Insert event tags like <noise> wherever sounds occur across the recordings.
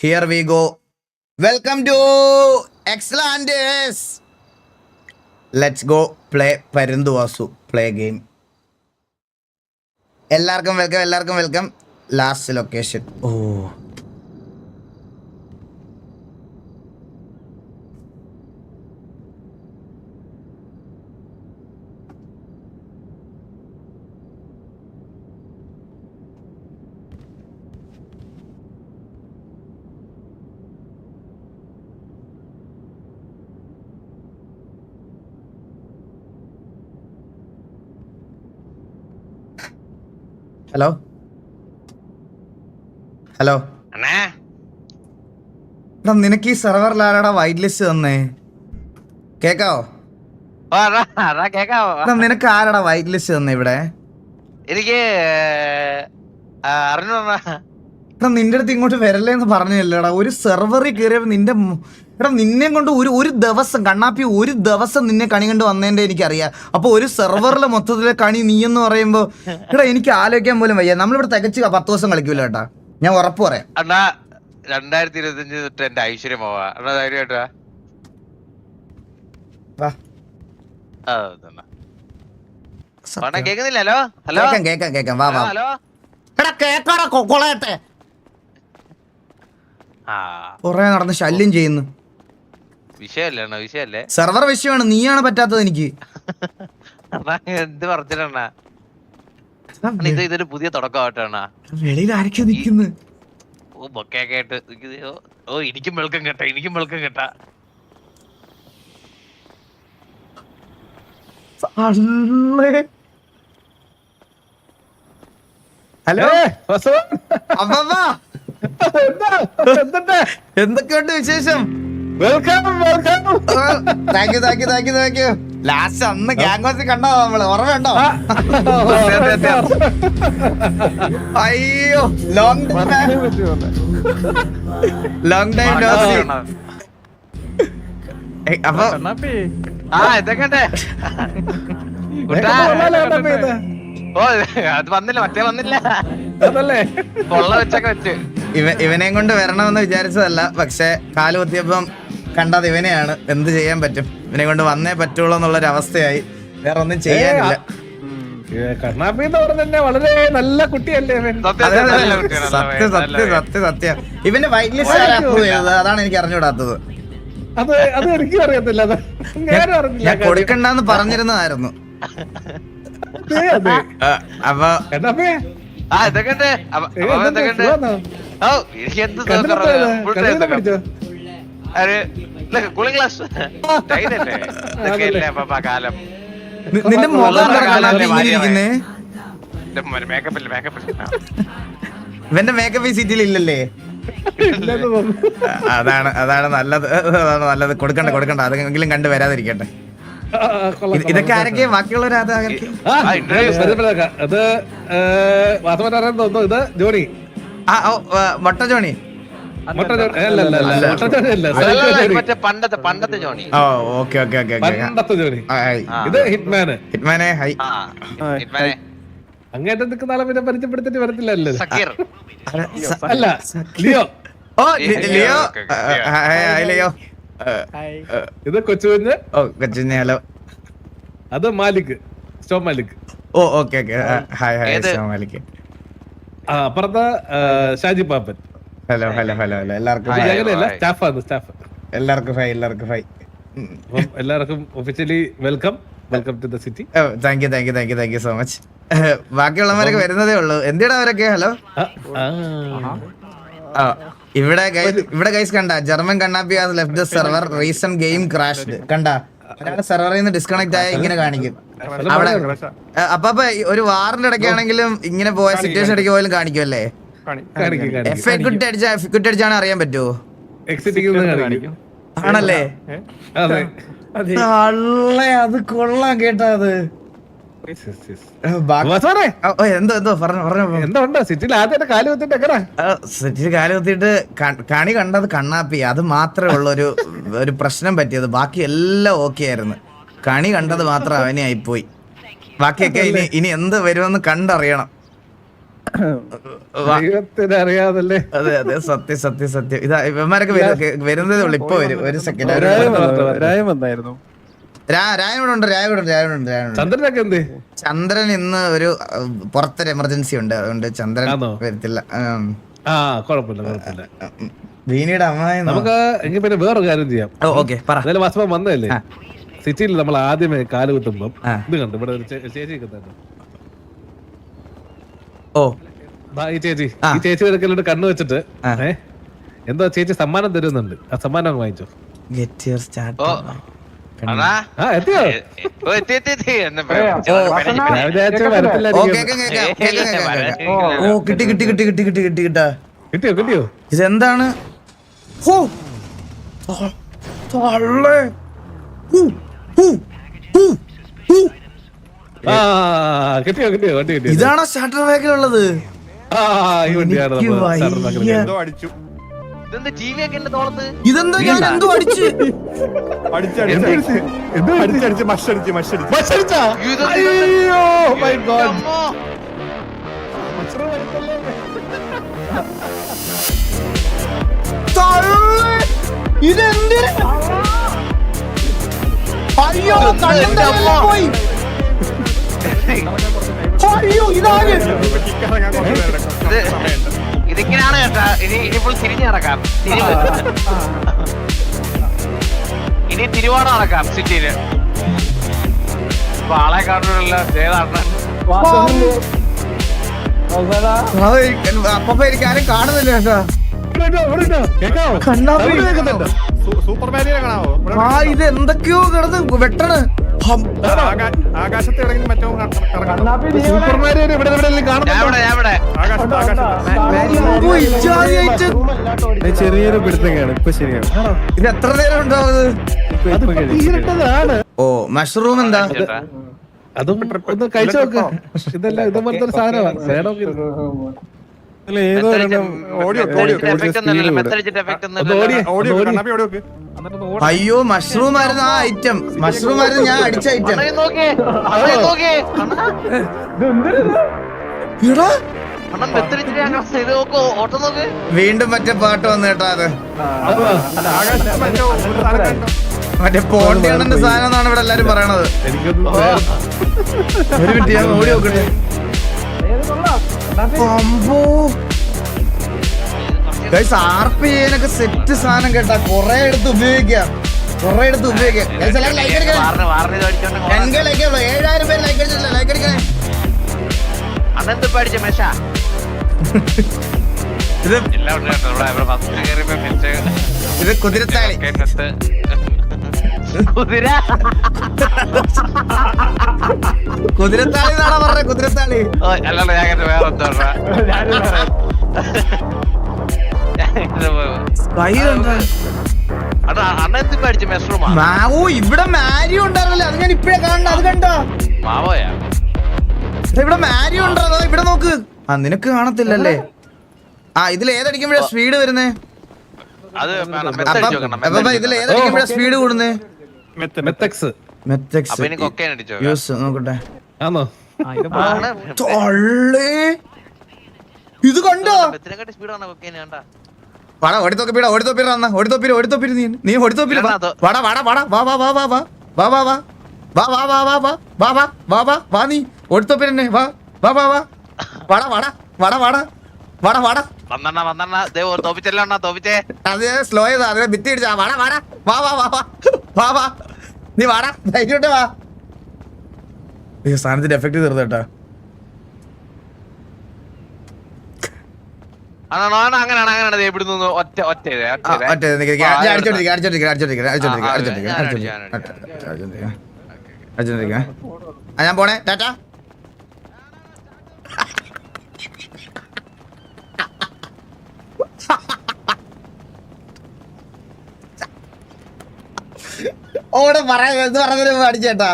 Here we go welcome to Xlanders let's go play പരുന്തുവാസു play game എല്ലാവർക്കും welcome എല്ലാവർക്കും welcome last location ഓ hello? Hello? അണ്ണാ? എടാ നിനക്ക് ഈ സെർവറിലാരാടാ വൈറ്റ് ലിസ്റ്റ് തന്നേ? കേക്കാവോ? എടാ നിനക്ക് ആരാടാ വൈറ്റ് ലിസ്റ്റ് തന്നെ ഇവിടെ? എനിക്ക് ആ, അറിഞ്ഞൂടാ. എടാ നിന്റെ അടുത്ത് ഇങ്ങോട്ട് വരല്ലേ എന്ന് പറഞ്ഞല്ലേടാ. ഒരു സെർവറിൽ കയറിയപ്പോൾ നിന്റെ എടാ നിന്നെ കൊണ്ട് ഒരു ഒരു ദിവസം കണ്ണാപ്പി ഒരു ദിവസം നിന്നെ കണി കണ്ട് വന്നതിന്റെ എനിക്കറിയാം. അപ്പൊ ഒരു സെർവറിലെ മൊത്തത്തിലെ കണി നീ എന്ന് പറയുമ്പോ എടാ എനിക്ക് ആലോചിക്കാൻ പോലും വയ്യ. നമ്മളിവിടെ തികച്ച് പത്ത് ദിവസം കളിക്കൂല കേട്ടാ. ഞാൻ ഉറപ്പ് പറയാം. അണ്ണാ രണ്ടായിരത്തി ഇരുപത്തി അഞ്ച് തൊട്ട് എന്റെ ഐശ്വര്യം പോവാ. അണ്ണാ ധൈര്യമായിട്ടാ കേക്കുന്നില്ല ഹലോ? ഹലോ? കേക്കാം കേക്കാം കേക്കാം. വാ വാ. ഹലോ? എടാ കേക്കാടാ കൊളയട്ടെ. ആ. നടന്ന് ശല്യം ചെയ്യുന്നു. വിഷയല്ലേ അണ്ണാ വിഷയല്ലേ? സെർവർ വിഷയമാണ് നീയാണ് പറ്റാത്തത് എനിക്ക്. അണ്ണാ എന്ത് പറഞ്ഞിട്ടണ്ണാ? അണ്ണാ ഇത് ഇതൊരു പുതിയ വെളിയിൽ ആരൊക്കെ നിക്കുന്നു ഓ ആയിട്ട് ഓ- ഓ എനിക്കും വെളുക്കം കേട്ടാ എനിക്കും വെളുക്കം കേട്ടാ. ഹലോ. എന്തൊക്കെയുണ്ട് വിശേഷം? Welcome welcome thank you thank you thank you thank you last അന്ന് ഗാംഗോസിൽ കണ്ടോ നമ്മൾ. ഓർമ്മയുണ്ടോ അയ്യോ ലോങ് ലോങ് ടൈം അപ്പൊ ആ ഇതൊക്കെ ഓ അത് വന്നില്ല മറ്റേ വന്നില്ല. അതല്ലേ? കൊള്ള വെച്ചൊക്കെ വെച്ച്. ഇവ ഇവനെയും കൊണ്ട് വരണമെന്ന് വിചാരിച്ചതല്ല. പക്ഷെ കാൽ കുത്തിയപ്പം കണ്ടത് ഇവനെയാണ്. എന്ത് ചെയ്യാൻ പറ്റും? ഇവനെ കൊണ്ട് വന്നേ പറ്റുള്ളൂ എന്നുള്ളൊരു അവസ്ഥയായി. വേറെ ഒന്നും ചെയ്യാനില്ല. കണ്ണാപ്പി എന്ന് പറഞ്ഞ വളരെ നല്ല കുട്ടിയല്ലേ ഇവൻ? സത്യം, സത്യം സത്യം സത്യം സത്യം. ഇവന്റെ വൈറ്റ് ലിസ്റ്റ് ആരാ അപ്രൂവ് ചെയ്തത്? അതാണ് എനിക്ക് അറിഞ്ഞുകൂടാത്തത്. അത് അത് എനിക്ക് അറിയത്തില്ല. ഞാൻ കൊടുക്കണ്ടെന്ന് പറഞ്ഞിരുന്നതായിരുന്നു. അപ്പൊ ആ ഇതൊക്കെ ഉണ്ട്? ഇതൊക്കെ ഉണ്ട്. ഓ എനിക്ക് എന്ത് കൂളിംഗ് ഗ്ലാസ് കാലം. നിന്റെ. മേക്കപ്പ് ഇല്ല മേക്കപ്പ് ഇവന്റെ മേക്കപ്പ് ഈ സീറ്റിൽ ഇല്ലല്ലേ? അതാണ് അതാണ് നല്ലത്. അതാണ് നല്ലത്. കൊടുക്കണ്ട കൊടുക്കണ്ട. അതെങ്കിലും കണ്ടു വരാതിരിക്കട്ടെ. ഇതൊക്കെ. ആരൊക്കെ ബാക്കിയുള്ളവർ അത്. അത് വാസവൻ തോന്നുന്നു. ഇത് ജോണി. ആ ഓ മൊട്ട ജോണി. പണ്ടത്തെ പണ്ടത്തെ ജോണി. ഓ ഓക്കെ ഓക്കെ ഓക്കെ ഓക്കെ. പണ്ടത്തെ ജോണി. ഹായ് ഇത് ഹിറ്റ്മാന്. ഹിറ്റ്മാനെ ഹൈ. ആ ഇവനെ അങ്ങേറ്റം നിൽക്കുന്ന ആളെ പിന്നെ പരിചയപ്പെടുത്തിട്ട് വരത്തില്ലല്ലോ സക്കീർ. അല്ല ലിയോ. ഓ ലിയോ. ലിയോ. ഇത് കൊച്ചുകുഞ്ഞ്? ഓ കൊച്ചുകുഞ്ഞ് ഹലോ. അത് മാലിക് സ്റ്റോ മാലിക്. ഓ ഓക്കെ ഓക്കെ. ഹായ് ഹായ് സ്റ്റോ മാലിക്. ആ അപ്പുറത്ത് Shaji Pappan. Hello hello hello hello. എല്ലാവർക്കും. സ്റ്റാഫാണ് സ്റ്റാഫ്. എല്ലാവർക്കും ഫൈ എല്ലാവർക്കും ഫൈ. എല്ലാവർക്കും officially welcome. Welcome to the city. Thank you thank you thank you thank you so much. ബാക്കിയുള്ളവരൊക്കെ വരുന്നതേ ഉള്ളൂ. എന്തിനാ അവരൊക്കെ? ഹലോ? ആ. ഇവിടെ ഇവിടെ ഗൈസ് കണ്ട German Kannappi has left the server reason game crashed കണ്ട? സെർവറിൽ നിന്ന് ഡിസ്കണക്ട് ആയ ഇങ്ങനെ കാണിക്കും. അവിടെ അപ്പൊ അപ്പൊ ഒരു വാറിന്റെ ഇടയ്ക്കാണെങ്കിലും ഇങ്ങനെ പോയ സിറ്റുവേഷൻ ഇടയ്ക്ക് പോയാലും കാണിക്കുമല്ലേ എഫ് ഐ കുട്ടി അടിച്ച എഫ് കുട്ടി അടിച്ചാണ് അറിയാൻ പറ്റുമോ ആണല്ലേ? അത് കൊള്ളാം കേട്ടാ അത്. സിറ്റിയിൽ കാൽ കുത്തിയിട്ട് കണി കണ്ടത് കണ്ണാപ്പി. അത് മാത്രമേ ഉള്ളൂ ഒരു ഒരു പ്രശ്നം പറ്റിയത്. ബാക്കി എല്ലാം ഓക്കെ ആയിരുന്നു. കണി കണ്ടത് മാത്രം അവനെ ആയിപ്പോയി. ബാക്കിയൊക്കെ ഇനി ഇനി എന്ത് വരുമെന്ന് കണ്ടറിയണം. അറിയാതല്ലേ? അതെ അതെ. സത്യം സത്യം സത്യം. ഇതാ ഇവന്മാരൊക്കെ വരും- വരുന്നതേ ഉള്ളു. ഇപ്പൊ വരും. ഒരു സെക്കൻഡ് വന്നായിരുന്നു. രായ രായനോടുണ്ട് ഉണ്ട് രായ ഉണ്ട് രായ ഉണ്ട് ഉണ്ട് ചന്ദ്രനൊക്കെ എന്ത്? ചന്ദ്രൻ ഇന്ന് ഒരു പുറത്തൊരു എമർജൻസി ഉണ്ട്. അതുകൊണ്ട് ചന്ദ്രൻ? വരത്തില്ല. ആ കുഴപ്പമില്ല കുഴപ്പമില്ല. വീണിയുടെ അമ്മായി നമുക്ക് എങ്കിൽ പിന്നെ വേറൊരു കാര്യം ചെയ്യാം. ഓക്കെ പറ. വാസ്തവം വന്നതല്ലേ? സിറ്റിയിൽ നമ്മൾ ആദ്യമേ കാൽ കുത്തുമ്പം ആ. ഇത് കണ്ടു. ഇവിടെ ഒരു ചേച്ചി നിൽക്കുന്നുണ്ട് ഓ. ഈ ചേച്ചി. ഈ ചേച്ചി നിരക്കലോട്ട് കണ്ണു വെച്ചിട്ട് ആ. എന്തോ ചേച്ചി സമ്മാനം തരുന്നുണ്ട്. ആ സമ്മാനം വാങ്ങിച്ചോ. ഗെറ്റ് യുവർ സ്റ്റാർട്ട് ഓ കിട്ടി കിട്ടി കിട്ടി കിട്ടി കിട്ടി ഇതെന്താണ്? ഓ തള്ളേ. ഇതാണോ ഷട്ടർ ബാഗിലുള്ളത്? ആ ഈ ഇതെന്താ ഒക്കെ എന്റെ തോളത്ത്? ഇതെന്തോ ഞാൻ എന്തോ അടിച്ച്? അടിച്ചടിച്ച് മഷടിച്ച് മഷടിച്ച്? ഇത് അയ്യോ. അമ്മോ. തള്ളേ. ഇതെന്ത്? അയ്യോ കണ്ണന്റെ പോയി. അയ്യോ ഇതാണ് സിറ്റിങ്ങിനാണ് കേട്ടാ. ഇനി ഇനി ഫുൾ തിരിഞ്ഞു നടക്കാം. ഇനി തിരുവാണ നടക്കാം സിറ്റിയിൽ. അപ്പൊ ആളെ കാണുന്നില്ല ജയതാട്ടൻ കാണുന്നില്ല കേട്ടോ. ആ ഇത് എന്തൊക്കെയോ കിടന്ന് വെട്ടണ്. ആകാശത്ത് മറ്റോ ഇവിടെ ചെറിയൊരു പിടുത്തം ഇപ്പൊ ശരിയാണ് ഇത് എത്ര നേരം ഉണ്ടാവുന്നത് ഓ മഷ്റൂം എന്താ അതും ഒന്ന് കഴിച്ചു നോക്ക് ഇതെല്ലാം ഇതേപോലത്തെ സാധനമാണ് അയ്യോ മഷ്റൂം ആയിരുന്നു ആ ഐറ്റം മഷ്റൂം ആയിരുന്നു ഞാൻ അടിച്ച ഐറ്റം oh. വീണ്ടും മറ്റേ പാട്ട് വന്നു കേട്ടോ അത്. മറ്റേ പോണ്ടിയാണെന്റെ സാധനം എന്നാണ് ഇവിടെ എല്ലാരും പറയണത്. ഒരു മിനിറ്റ് ഞാൻ ഓടി നോക്കട്ടെ. ആർ സെറ്റ് സാധനം കേട്ടാ. കൊറേ എടുത്ത് ഉപയോഗിക്കാം. കൊറേ എടുത്ത് ഉപയോഗിക്കാം. ഏഴായിരം പേര് ലൈക്ക് ലൈക്ക് ഇത് കുതിരത്താളി. കുതിര. കുതിരത്താളി എന്നാണോ പറഞ്ഞത് കുതിരത്താളി. ഓ, അല്ലല്ല ഞാൻ കേട്ട വേറെ എന്തോ ഉണ്ടെടാ. ഞാൻ കേട്ടത് പോ- കൈ അണ്ണൻ എന്ത് പഠിച്ച മെസ്റൂമാ മാവോ ഇവിടെ മാരി ഉണ്ടായിരുന്നല്ലേ. അത് ഞാൻ ഇപ്പഴേ കാണണ്ട അത് കണ്ടോ? മാവോയാ? ഇവിടെ മാരി ഉണ്ടായിരുന്നു ഇവിടെ നോക്ക്. ആ നിനക്ക് കാണത്തില്ലല്ലേ? ആ ഇതിൽ ഏതടിക്കുമ്പോഴാ സ്പീഡ് വരുന്നേ? അത് ഇതിൽ ഏതടിക്കുമ്പോഴാ സ്പീഡ് കൂടുന്നേ? മെത്തക്സ് മെത്തക്സ് അടിച്ചോ യൂസ് നോക്കട്ടെ ആണോ ഇത് കണ്ടോ വാടാ ഓടിത്തോപ്പിടാ ഓടിത്തോപ്പിടാ ഓടിത്തോപ്പിര ഓടിത്തോപ്പിര നീ നീ ഓടിത്തോപ്പിര വാടാ വാടാ വാടാ വാ വാ വാ വാ വാ വാ വാ വാ വാ വാ വാ വാ വാ വാ വാ വാ വാ വാ നീ ഓടിത്തോപ്പിരന്നെ വാ വാ വാ വാ വാടാ വാടാ വാടാ വാടാ വാടാ വാടാ വന്നെണ്ണ വന്നെണ്ണ ദേ തോപ്പിച്ചല്ലോ അണ്ണാ തോപ്പിച്ചേ അത് സ്ലോ ചെയ്താ അതിനെ ഭിത്തി ഇടിച്ചാ വാടാ വാടാ വാ വാ വാ വാ വാ വാ നീ വാടാ ധൈര്യമായിട്ട് വാ. ഈ സാധനത്തിന്റെ എഫക്ട് തീർന്നേട്ടാ അങ്ങനെയാണ് അങ്ങനെയാണ് ഇവിടുന്ന് ഒറ്റ ഒറ്റ ഞാൻ പോണേ. ടാറ്റാ. ഓടെ പറയാ പറഞ്ഞു പഠിച്ചേട്ടാ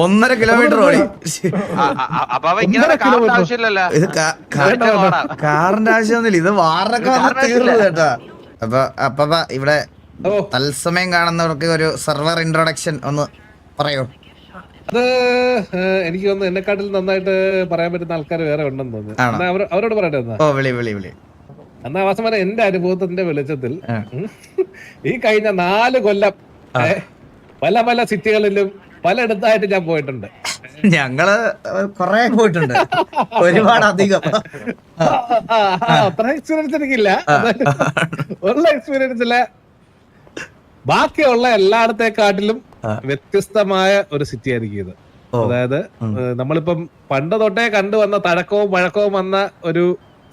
ഒന്നര കിലോമീറ്റർ ഓടി. കാറിന്റെ ആവശ്യമൊന്നുമില്ല. ഇത് വാറൊക്കെ വന്ന് തീർന്നത് കേട്ടാ. അപ്പൊ അപ്പൊ ഇവിടെ തത്സമയം കാണുന്നവർക്ക് ഒരു സെർവർ ഇൻട്രൊഡക്ഷൻ ഒന്ന് പറയൂ. അത് എനിക്ക് തോന്നുന്നു എന്നെക്കാട്ടിൽ നന്നായിട്ട് പറയാൻ പറ്റുന്ന ആൾക്കാർ വേറെ ഉണ്ടെന്ന് തോന്നുന്നു? അവരോട് പറയട്ടെ എന്നാ. വിളി വിളി വിളി. എന്നാ വാസം വരെ എന്റെ അനുഭവത്തിന്റെ വെളിച്ചത്തിൽ ഈ കഴിഞ്ഞ നാല് കൊല്ലം പല പല സിറ്റികളിലും പലയിടത്തായിട്ട് ഞാൻ പോയിട്ടുണ്ട്. ഞങ്ങൾ കൊറേ പോയിട്ടുണ്ട്. ഒരുപാട് അധികം. അത്ര എക്സ്പീരിയൻസ് എനിക്കില്ല. ഉള്ള ഉള്ള എക്സ്പീരിയൻസിൽ ബാക്കിയുള്ള എല്ലായിടത്തെക്കാട്ടിലും. വ്യത്യസ്തമായ ഒരു സിറ്റി ആയിരിക്കും ഇത്. അതായത് നമ്മളിപ്പം പണ്ട് തൊട്ടേ കണ്ടുവന്ന തഴക്കവും വഴക്കവും വന്ന ഒരു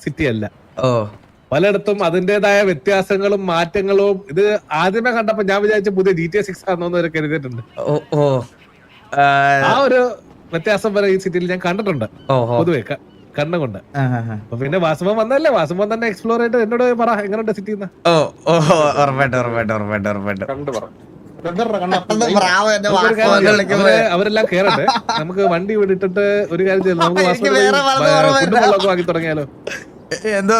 സിറ്റി അല്ല. ഓ. പലയിടത്തും അതിന്റേതായ വ്യത്യാസങ്ങളും മാറ്റങ്ങളും ഇത് ആദ്യമേ കണ്ടപ്പോ ഞാൻ വിചാരിച്ച പുതിയ ജി ടി എ സിക്സ് ആണെന്ന് ഒരു കരുതിയിട്ടുണ്ട്. ഓ ഓ. ആ, ഒരു വ്യത്യാസം വരെ ഈ സിറ്റിയിൽ ഞാൻ കണ്ടിട്ടുണ്ട്. പൊതുവെ കണ്ണുകൊണ്ട് പിന്നെ വാസുമൻ വന്നല്ലേ വാസുമൻ തന്നെ എക്സ്പ്ലോർ ചെയ്തിട്ട് എന്നോട് പറ എങ്ങനെയുണ്ട് സിറ്റി ഓ ഓ ഉറപ്പായിട്ട് ഉറപ്പായിട്ട് ഉറപ്പായിട്ട് ഉറപ്പായിട്ട്. അവരെല്ലാം കേറട്ടെ. നമുക്ക് വണ്ടി വിട്ടിട്ട് ഒരു കാര്യം ചെയ്യാം നമുക്ക് എനിക്ക് വേറെ പോയി, വല്ലതും ആ, ഓർമ്മ ഫുഡും ഇല്ല. വെള്ളമൊക്കെ വാങ്ങി തുടങ്ങിയാലോ. എന്തോ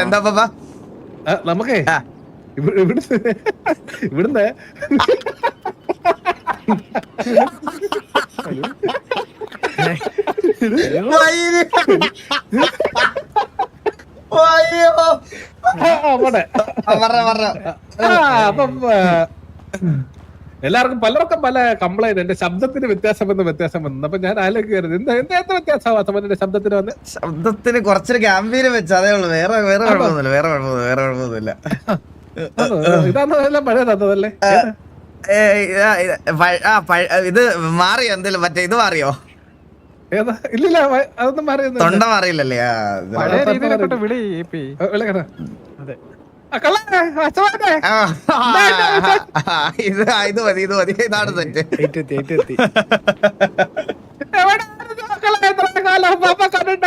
എന്താ നമുക്കേ? ഇവിടുന്ന് <laughs> ഇവിടുന്ന്? അപ്പം എല്ലാവർക്കും പലർക്കും പല കംപ്ലൈന്റ് എന്റെ ശബ്ദത്തിന് വ്യത്യാസം വന്ന് വ്യത്യാസം വന്നു. അപ്പൊ ഞാൻ ആലോചിക്കരുത് എന്താ എന്താ വ്യത്യാസമാ എന്റെ ശബ്ദത്തിന് വന്ന്? ശബ്ദത്തിന് കുറച്ചൊരു ഗാംഭീര്യം വെച്ച് അതേ ഉള്ളൂ. വേറെ വേറെ കുഴപ്പമൊന്നുമില്ല വേറെ കുഴപ്പമൊന്നുമില്ല വേറെ കുഴപ്പമൊന്നുമില്ല. എല്ലാം പഴയ തന്നതല്ലേ? ഇതാ, മാറിയോ എന്തെങ്കിലും മറ്റേ ഇത് മാറിയോ? ഇല്ലില്ല അതൊന്നും മാറിയൊന്നും തൊണ്ട മാറിയില്ലല്ലേ? വിളി ഇത് ഇത് മതി ഇത് മതി. ഇതാണ് സെറ്റ്.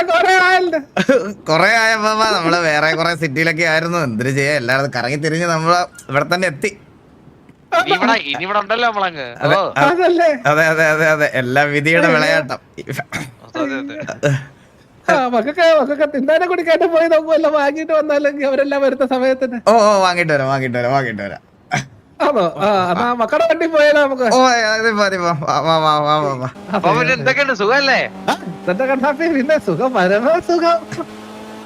കൊറേ ആയ കൊറേ ആയപ്പോ നമ്മൾ വേറെ കൊറേ സിറ്റിയിലൊക്കെ ആയിരുന്നു. എന്തിനു ചെയ്യാ? എല്ലായിടത്തും കറങ്ങി തിരിഞ്ഞ് നമ്മൾ ഇവിടെ തന്നെ എത്തി. അതെ അതെ, അതെ അതെ എല്ലാ വിധിയുടെ വിളയാട്ടം. അതെ, അതെ. ആ, മക്കൾക്ക് മക്കൾക്ക് തിന്നാനെ കുടിക്കാട്ട് പോയി നോക്കുമല്ലോ വാങ്ങിട്ട് വന്നാലെങ്കിൽ അവരെല്ലാം വരുന്ന സമയത്തിന്? ഓ ഓ വാങ്ങിട്ട് വരാം വാങ്ങിട്ട് വരാം വാങ്ങിട്ട് വരാം. ആണോ? ആ എന്നാ മക്കളുടെ വണ്ടി പോയാലോ നമുക്ക്. ഓ അത് മതി എന്തൊക്കെയുണ്ട്? സുഖല്ലേ പിന്നെ സുഖം പരമ സുഖം.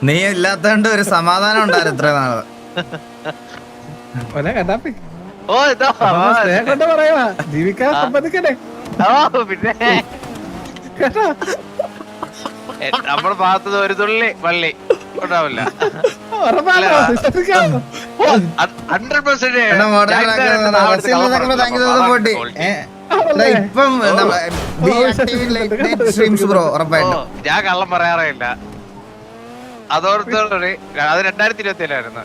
നീ ഇല്ലാത്തോണ്ട് ഒരു സമാധാനം ഉണ്ടായിരുന്നു ഇത്ര നാൾ. മോനെ കണ്ണാപ്പി ഓ ഇതോ അപ്പൊ സ്നേഹം കൊണ്ട് പറയുവാ. ജീവിക്കാൻ സമ്മതിക്കണേ ഓ പിന്നെ. കേട്ടോ? നമ്മുടെ ഭാഗത്ത് ഒരു തുള്ളി വള്ളി ഉണ്ടാവില്ല. ഹൺഡ്രഡ് പെർസെന്റ് ഇപ്പം ഞാൻ കള്ളം പറയാറേ ഇല്ല അതോടത്തോടെ അത്. രണ്ടായിരത്തി ഇരുപത്തി ഏഴായിരുന്നു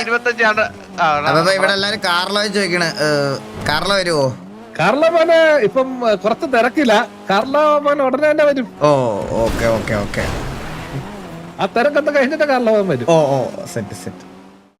ഇരുപത്തഞ്ചാണ്ട് ഇവിടെ എല്ലാരും കാർലോ ചോദിക്കണേ. കാർലോ വരുവോ? കാർലോ മോന് ഇപ്പം കുറച്ച് തിരക്കില്ല കാർലോ മോൻ ഉടനെ തന്നെ വരും. ഓ ഓക്കെ ഓക്കെ ഓക്കെ. ആ തിരക്കൊക്കെ കഴിഞ്ഞിട്ട് കാർലോമോൻ വരും. ഓ ഓ സെറ്റ് സെറ്റ്.